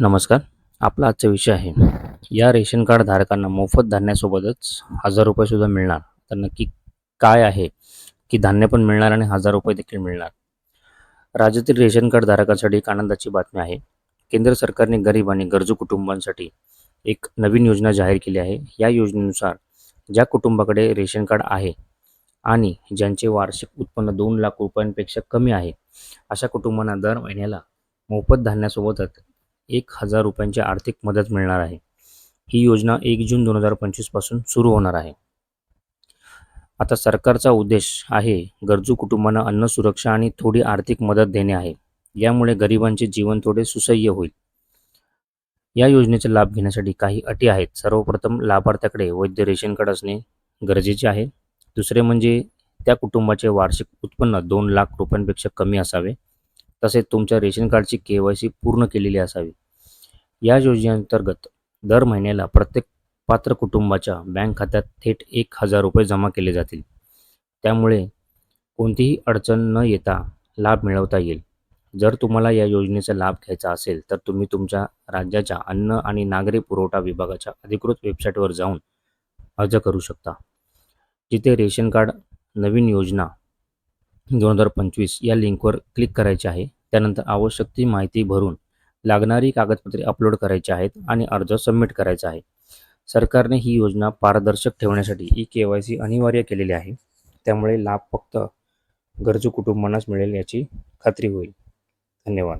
नमस्कार. आपला आजचा विषय आहे. या रेशन कार्ड धारकांना मोफत धान्यासोबतच हजार रुपये सुद्धा मिळणार. तर नक्की काय आहे? की धान्य पण मिळणार आणि हजार रुपये देखील मिळणार. राज्यातील रेशन कार्ड धारकांसाठी एक आनंदाची बातमी आहे. केंद्र सरकारने गरीब आणि गरजू कुटुंबांसाठी एक नवीन योजना जाहीर केली आहे. या योजनेनुसार ज्या कुटुंबाकडे रेशन कार्ड आहे आणि ज्यांचे वार्षिक उत्पन्न दोन लाख रुपयांपेक्षा कमी आहे अशा कुटुंबांना दर महिन्याला मोफत धान्यासोबतच एक हजार रुपयांची आर्थिक मदत मिळणार आहे. ही योजना एक जून दोन हजार पंचवीसपासून सुरू होणार आहे. आता सरकारचा उद्देश आहे गरजू कुटुंबांना अन्न सुरक्षा आणि थोडी आर्थिक मदत देणे आहे. यामुळे गरिबांचे जीवन थोडे सुसह्य होईल. या योजनेचा लाभ घेण्यासाठी काही अटी आहेत. सर्वप्रथम लाभार्थ्याकडे वैद्य रेशन कार्ड असणे गरजेचे आहे. दुसरे म्हणजे त्या कुटुंबाचे वार्षिक उत्पन्न दोन लाख रुपयांपेक्षा कमी असावे. तसेच तुमच्या रेशन कार्डची के वाय सी पूर्ण केलेली असावी. या योजनेअंतर्गत दर महिन्याला प्रत्येक पात्र कुटुंबाच्या बँक खात्यात थेट एक हजार रुपये जमा केले जातील. त्यामुळे कोणतीही अडचण न येता लाभ मिळवता येईल. जर तुम्हाला या योजनेचा लाभ घ्यायचा असेल तर तुम्ही तुमच्या राज्याच्या अन्न आणि नागरी पुरवठा विभागाच्या अधिकृत वेबसाईटवर जाऊन अर्ज करू शकता. जिथे रेशन कार्ड नवीन योजना दोन हजार पंचवीस या लिंकवर क्लिक करायचे आहे. त्यानंतर आवश्यक ती माहिती भरून लागणारी कागदपत्रे अपलोड करायची आहेत आणि अर्ज सबमिट करायचा आहे. सरकारने ही योजना पारदर्शक ठेवण्यासाठी ई के वाय सी अनिवार्य केलेली आहे. त्यामुळे लाभ फक्त गरजू कुटुंबांनाच मिळेल याची खात्री होईल. धन्यवाद.